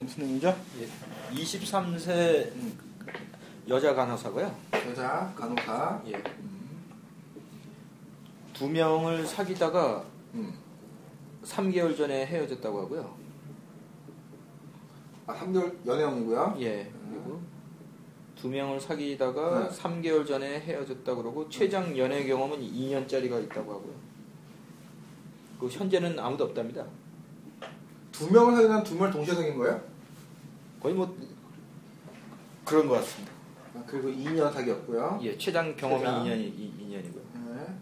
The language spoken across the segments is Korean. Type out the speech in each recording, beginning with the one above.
무슨 의미죠? 23세 여자 간호사고요. 여자 간호사. 예. 두 명을 사귀다가 음. 3개월 전에 헤어졌다고 하고요. 아 3개월 연애형이고요. 예. 그리고 두 명을 사귀다가 네. 3개월 전에 헤어졌다고 그러고 최장 연애 경험은 2년짜리가 있다고 하고요. 그 현재는 아무도 없답니다. 두 명을 사귀는 두 명을 동시에 사귄 거예요? 거의 뭐 그런 것 같습니다. 아, 그리고 2년 사귀었고요. 예, 최장 경험이 최장. 2년이 2년이고요. 네.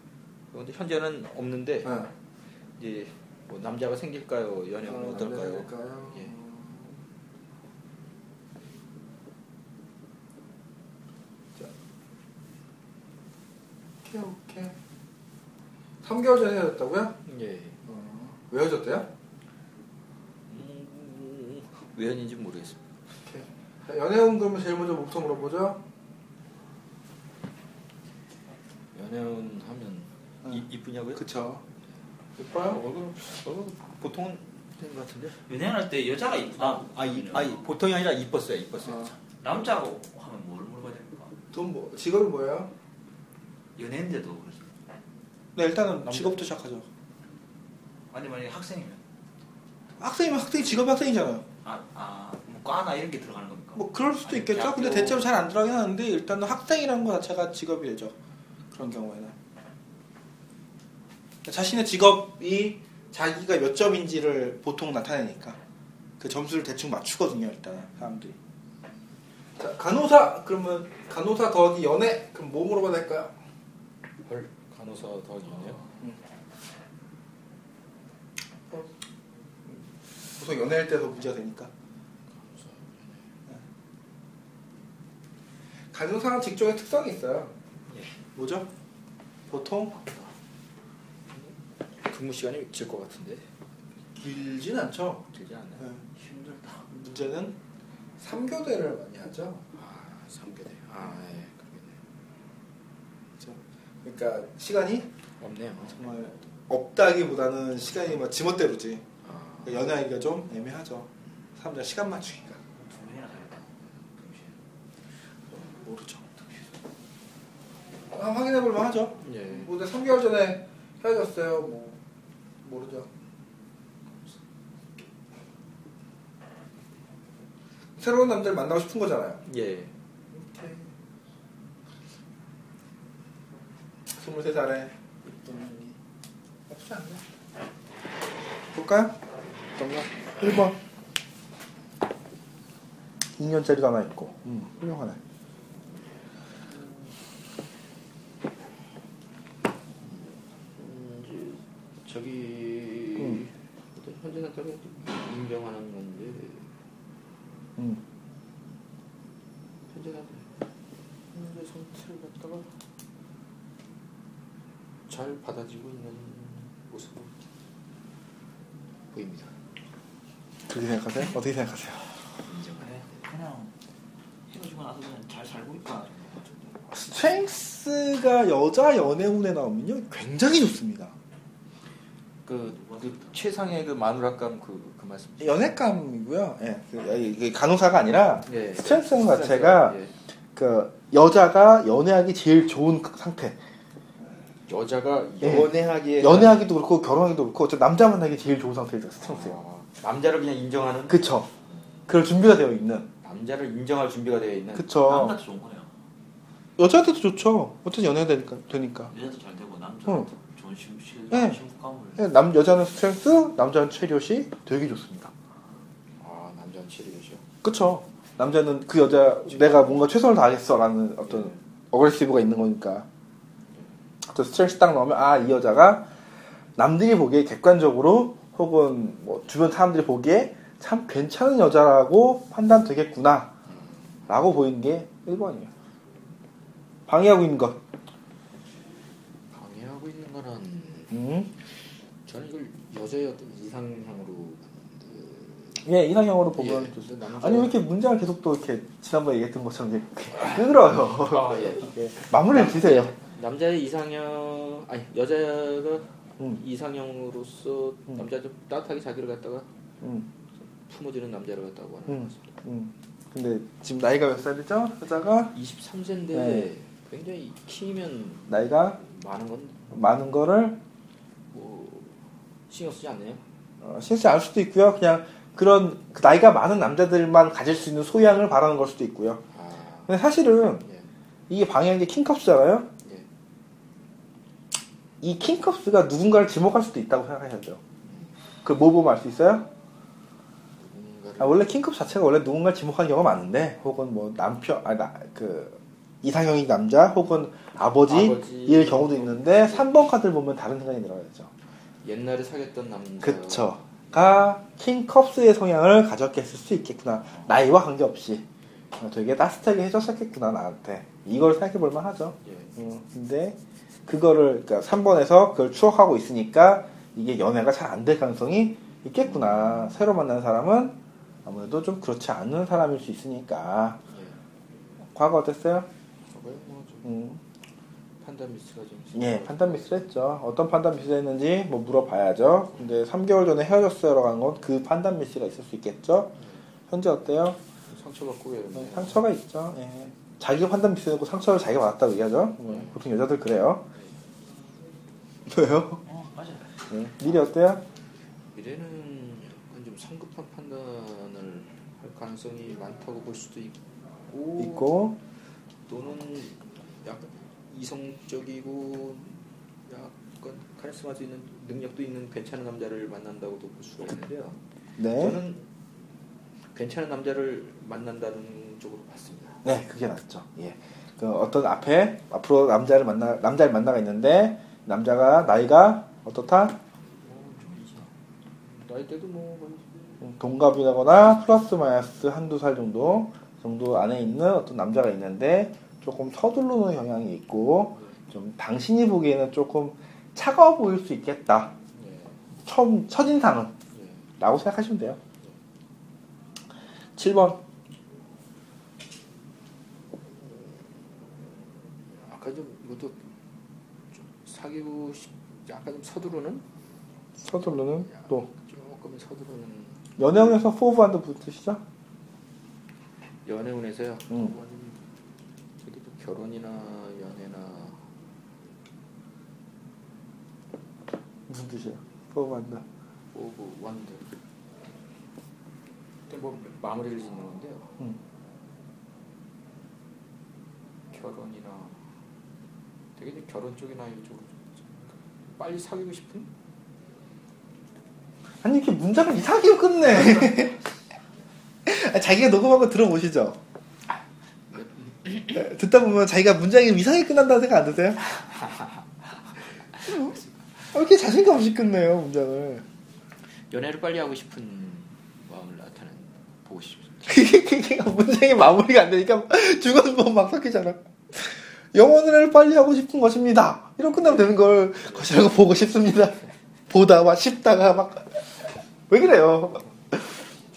그런데 현재는 없는데 네. 이제 뭐 남자가 생길까요? 연애는 어, 어떨까요? 예. 자. 오케이 오케이. 3개월 전에 헤어졌다고요? 예. 어. 왜 헤어졌대요? 음, 왜 아닌지 모르겠습니다. 자, 연애운 그러면 제일 먼저 뭐부터 물어보죠? 연애운 하면 응. 이, 이쁘냐고요? 그쵸. 어, 예뻐요? 얼굴 얼굴 보통은 된것 같은데. 연애할 때 여자가 이쁘다. 아, 아, 이, 아, 이, 보통이 아니라 이뻤어요, 이뻤어요. 어. 남자고 하면 뭘 물어봐야 됩니까? 돈 뭐, 직업이 뭐예요? 연애인데도 그렇죠. 네, 일단은 남자. 직업부터 시작하죠. 아니 만약에 학생이면 학생이면 학생 직업이 학생이잖아요. 아 아 뭐 과나 이런 게 들어가는 겁니까? 뭐 그럴 수도 아니, 있겠죠. 대학교- 근데 대체로 잘 안 들어가긴 하는데 일단은 학생이라는 거 자체가 직업이 되죠. 그런 경우에는 자신의 직업이 자기가 몇 점인지를 보통 나타내니까 그 점수를 대충 맞추거든요. 일단은 사람들이. 자, 간호사 그러면 간호사 더하기 연애 그럼 뭐 물어봐야 될까요? 헐, 간호사 더하기 있네요. 보통 연애할 때도 문제가 되니까. 간호사는 직종의 특성이 있어요. 뭐죠? 보통 근무 시간이 길 것 같은데. 길진 않죠. 길지 않나요? 네, 힘들다. 문제는 3교대를 많이 하죠. 아, 3교대. 아, 예, 그러겠네요. 그러니까 시간이 없네요. 정말 없다기보다는 시간이 뭐 지멋대로지. 아, 그러니까 연애하기가 좀 애매하죠. 사람들 시간 맞추기가. 동시에. 모르죠. 한번 확인해 볼만 하죠. 예. 뭐 근데 3개월 전에 헤어졌어요. 뭐 모르죠. 새로운 남자를 만나고 싶은 거잖아요. 예. 오케이. 23살에 나쁘지 않네. 볼까요? 어떤가? 1번 2년짜리도 하나 있고 음, 훌륭하네 음, 이제 저기 음. 현재 상태로 인정하는 건데 음. 현재 상태 현재 상태를 갖다가 잘 받아지고 있는 모습으로 보입니다. 그렇게 생각하세요? 어떻게 생각하세요? 인정하네. 그냥 헤어지고 나서 그냥 잘 살고 있다. 스트렝스가 여자 연애운에 나오면요 굉장히 좋습니다. 그, 그 최상의 그 마누라감 그, 그 말씀. 연애감이고요. 예, 그, 이게 간호사가 아니라 예. 스트렝스 자체가 예. 그 여자가 연애하기 제일 좋은 그 상태. 여자가 예. 연애하기에 연애하기도 그렇고 결혼하기도 그렇고 어쨌든 남자 만나기 제일 좋은 상태죠 스트렝스가. 아, 남자를 그냥 인정하는 그쵸. 그럴 준비가 되어 있는. 남자를 인정할 준비가 되어 있는 그쵸. 남자도 좋은 거네요. 여자한테도 좋죠. 어쨌든 연애가 되니까. 되니까. 여자도 잘 되고 남자도 응. 좋은 심, 심, 네. 심부감을. 예, 남 여자는 스트렝스, 남자는 체리엇이 되게 좋습니다. 아 남자는 치료죠. 그쵸. 남자는 그 여자 내가 뭔가 최선을 다하겠어 라는 어떤 어그레시브가 있는 거니까. 또 스트렝스 딱 나오면 아 이 여자가 남들이 보기에 객관적으로 혹은 뭐 주변 사람들이 보기에 참 괜찮은 여자라고 판단되겠구나 라고 보이는 게 1번이에요. 방해하고 있는 것. 방해하고 있는 거는 음. 저는 이걸 여자의 어떤 이상향으로 보는데 예, 이상형으로 보면 예. 남자- 아니 왜 이렇게 문장을 계속 또 이렇게 지난번에 얘기했던 것처럼 이렇게 끄들어요. 아, 예. 예, 마무리를 지세요. 남자의 이상형 아니 여자가 음. 이상형으로서 음. 남자 좀 따뜻하게 자기를 갖다가 음. 품어주는 남자를 갖다고 하는 음. 것 같습니다. 음. 근데 지금 나이가 몇 살이죠? 여자가 23세인데 네. 굉장히 키면 나이가 많은 건 많은 거를 뭐 신경 쓰지 않네요. 어, 신경 안 수도 있고요. 그냥 그런 그 나이가 많은 남자들만 가질 수 있는 소양을 바라는 걸 수도 있고요. 아, 근데 사실은 예, 이게 게 킹컵스잖아요. 예. 이 킹컵스가 누군가를 지목할 수도 있다고 생각하셔야죠. 그뭐 보면 알 수 있어요? 아, 원래 킹컵 자체가 원래 누군가를 지목하는 경우가 많은데 혹은 뭐 남편 아그 이상형인 남자 혹은 아버지일 아버지. 경우도 있는데 3번 카드를 보면 다른 생각이 들어야죠. 옛날에 사귀었던 남자 그쵸. 가 킹컵스의 성향을 가졌겠을 수 있겠구나. 나이와 관계없이. 어, 되게 따뜻하게 해줬었겠구나, 나한테. 이걸 생각해 볼 만하죠. 예. 음, 근데 그거를, 그러니까 3번에서 그걸 추억하고 있으니까 이게 연애가 잘 안 될 가능성이 있겠구나. 새로 만난 사람은 아무래도 좀 그렇지 않은 사람일 수 있으니까. 예. 과거 어땠어요? 뭐좀 음, 판단 미스가 좀. 예, 판단 미스를 했죠. 어떤 판단 미스를 했는지 뭐 물어봐야죠. 근데 3개월 전에 헤어졌어요라고 한 건 그 판단 미스가 있을 수 있겠죠. 현재 어때요? 상처받고 왜 네, 상처가 있죠. 예. 자기가 판단 미스고 상처를 자기가 받았다고 얘기하죠. 네, 보통 여자들 그래요. 왜요? 어 맞아요. 네. 미래 어때요? 미래는 약간 좀 성급한 판단을 할 가능성이 많다고 볼 수도 있고, 있고 또는 약간 이성적이고 약간 카리스마도 있는 능력도 있는 괜찮은 남자를 만난다고도 볼 수가 있는데요. 네. 저는 괜찮은 남자를 만난다는 쪽으로 봤습니다. 네, 그게 낫죠. 예. 그 어떤 앞에 앞으로 남자를 만나 남자를 만나가 있는데 남자가 나이가 어떻다? 나이대도 뭐 거의 음, 동갑이라거나 플러스 마이너스 한두 살 정도 정도 안에 있는 어떤 남자가 있는데 조금 서두르는 경향이 있고 좀 당신이 보기에는 조금 차가워 보일 수 있겠다. 예, 처음 첫인상은 예. 라고 생각하시면 돼요. 7번 아까 좀 이것도 좀 사귀고 싶, 약간 좀 서두르는 서두르는 또 조금 서두르는 연애운에서 포브한드 붙으시죠? 연애운에서요. 음. 저기 또 결혼이나 연애나 무슨 뜻이에요? 포브한드 오브 완드. 근데 뭐 마무리를 짓는 건데요. 음. 결혼이나 되게 이제 결혼 쪽이나 이쪽으로 좀 빨리 사귀고 싶은 아니 이렇게 문장을 이상하게 끝내. 아, 자기가 녹음한 거 들어보시죠. 네, 듣다 보면 자기가 문장이 이상하게 끝난다는 생각 안 드세요? 왜 이렇게 자신감 없이 끝내요 문장을? 연애를 빨리 하고 싶은 마음을 나타낸 보고 싶습니다. 문장이 마무리가 안 되니까 중간부분 막 섞이잖아. 영혼을 빨리 하고 싶은 것입니다. 이런 끝나면 되는 걸 거시라고 보고 싶습니다. 보다가 싶다가 막 왜 그래요?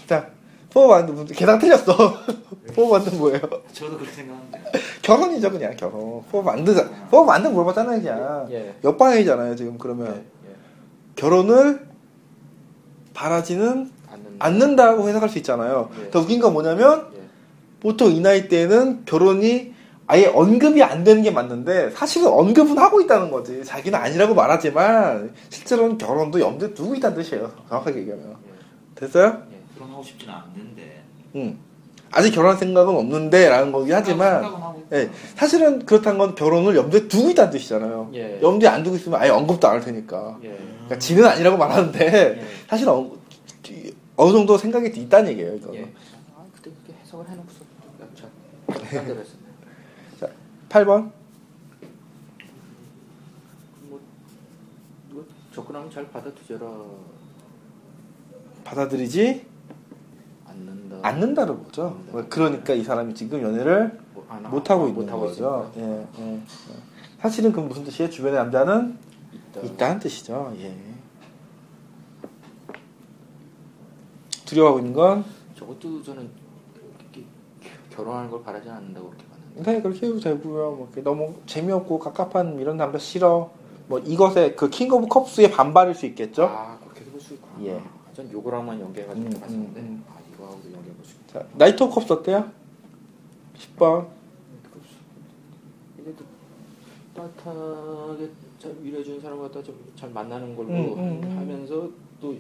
자, 포워만드 개당 틀렸어. 포워만드 뭐예요? 저도 그렇게 생각하는데. 결혼이죠 그냥 결혼. 포워 만드자. 포워만드 물어봤잖아요 그냥. 예. 옆방이잖아요 지금 그러면 예. 결혼을 바라지는 않는 않는다 고 해석할 수 있잖아요. 예. 더 웃긴 건 뭐냐면 예. 보통 이 나이 때는 결혼이 아예 언급이 안 되는 게 맞는데 사실은 언급은 하고 있다는 거지. 자기는 아니라고 말하지만 실제로는 결혼도 염두에 두고 있다는 뜻이에요. 정확하게 얘기하면. 됐어요? 예. 결혼하고 싶지는 않는데. 응. 아직 결혼할 생각은 없는데 라는 거긴 하지만. 예, 사실은 그렇다는 건 결혼을 염두에 두고 있다는 뜻이잖아요. 예. 염두에 안 두고 있으면 아예 언급도 안 할 테니까. 예. 그러니까 지는 아니라고 말하는데 예. 사실은 어, 어느 정도 생각이 있다는 얘기예요. 이거. 예. 아, 그때 그렇게 해석을 해놓고서 참 딴데로 했습니다. 8번. 뭐 이거 접근하면 잘 받아들여라 받아들이지 않는다. 않는다를 보죠. 뭐 그러니까 이 사람이 지금 연애를 뭐, 안 하- 못 하고 아, 있는 못하고 거죠. 예, 예, 예. 사실은 그 무슨 뜻이에요? 주변의 남자는 있다. 있다는 뜻이죠. 예. 두려워하고 있는 건 저것도 저는 결혼하는 걸 바라지 않는다고 그렇게. 네, 그렇게 해도 되고요. 뭐 너무 재미없고 갑갑한 이런 남자 싫어. 뭐 이것에 그 킹 오브 컵스의 반발일 수 있겠죠. 아 그렇게도 볼수 있구나. 예. 아, 전 요거랑만 연계해가지고 음, 봤었는데 음, 음. 아 이거하고도 연계해볼 수 있다. 자, 나이트 오브 컵스 어때요? 10번. 이게 또 따뜻하게 잘 위로해주는 사람 갖다 좀잘 만나는 걸로 음, 음, 음. 하면서 또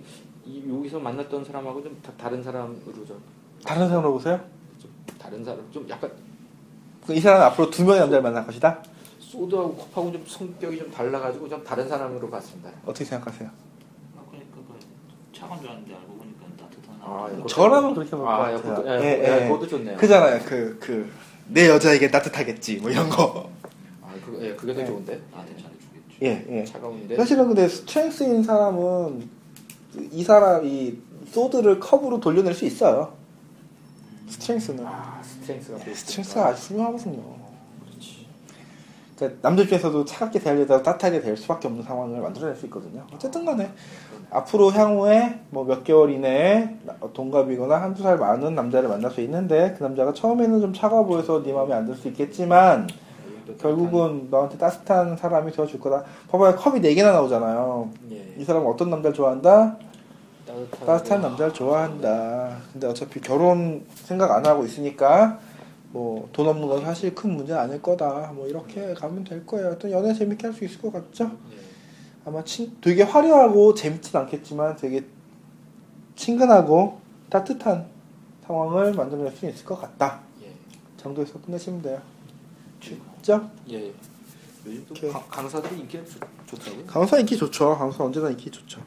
이, 여기서 만났던 사람하고 좀 다, 다른 사람으로 좀, 다른 사람으로 보세요? 좀 다른 사람 좀 약간 그 이 사람은 앞으로 두 명의 남자를 만날 것이다? 소드하고 컵하고 좀 성격이 좀 달라가지고 좀 다른 사람으로 봤습니다. 어떻게 생각하세요? 아, 그러니까 그 차가운 줄 알았는데 알고 보니까 따뜻한 아. 그거- 저라면 그렇게 볼것 아, 야, 같아요. 그것도, 예, 야, 예. 그것도 좋네요. 그잖아요. 그, 그, 내 여자에게 따뜻하겠지. 뭐 이런 거. 아, 그거, 예, 그게 더 예. 좋은데. 나한테 잘해주겠지. 예, 예. 차가운데. 사실은 근데 스트렝스인 사람은 이 사람이 소드를 컵으로 돌려낼 수 있어요. 스트렝스는. 아, 스트렝스가 또 스트렝스가 아주 훌륭하거든요. 그러니까 남들 중에서도 차갑게 대하려다가 따뜻하게 될 수밖에 없는 상황을 만들어낼 수 있거든요. 어쨌든 간에 앞으로 향후에 뭐 몇 개월 이내에 동갑이거나 한두 살 많은 남자를 만날 수 있는데 그 남자가 처음에는 좀 차가워 보여서 네 마음에 안 들 수 있겠지만 결국은 너한테 따뜻한 사람이 되어줄 거다. 봐봐요. 컵이 4개나 나오잖아요. 예, 이 사람은 어떤 남자를 좋아한다? 따뜻한, 남자를 좋아한다. 근데 어차피 결혼 생각 안 하고 있으니까 뭐 돈 없는 건 사실 큰 문제는 아닐 거다. 뭐 이렇게 가면 될 거예요. 하여튼 연애 재밌게 할 수 있을 것 같죠? 예. 아마 친, 되게 화려하고 재밌진 않겠지만 되게 친근하고 따뜻한 상황을 만들어낼 수 있을 것 같다. 예. 정도에서 끝내시면 돼요. 쉽죠? 예. 요즘 또. 강- 강사들이 인기가 좋, 좋더라고요. 강사 인기 좋죠. 강사 언제나 인기 좋죠.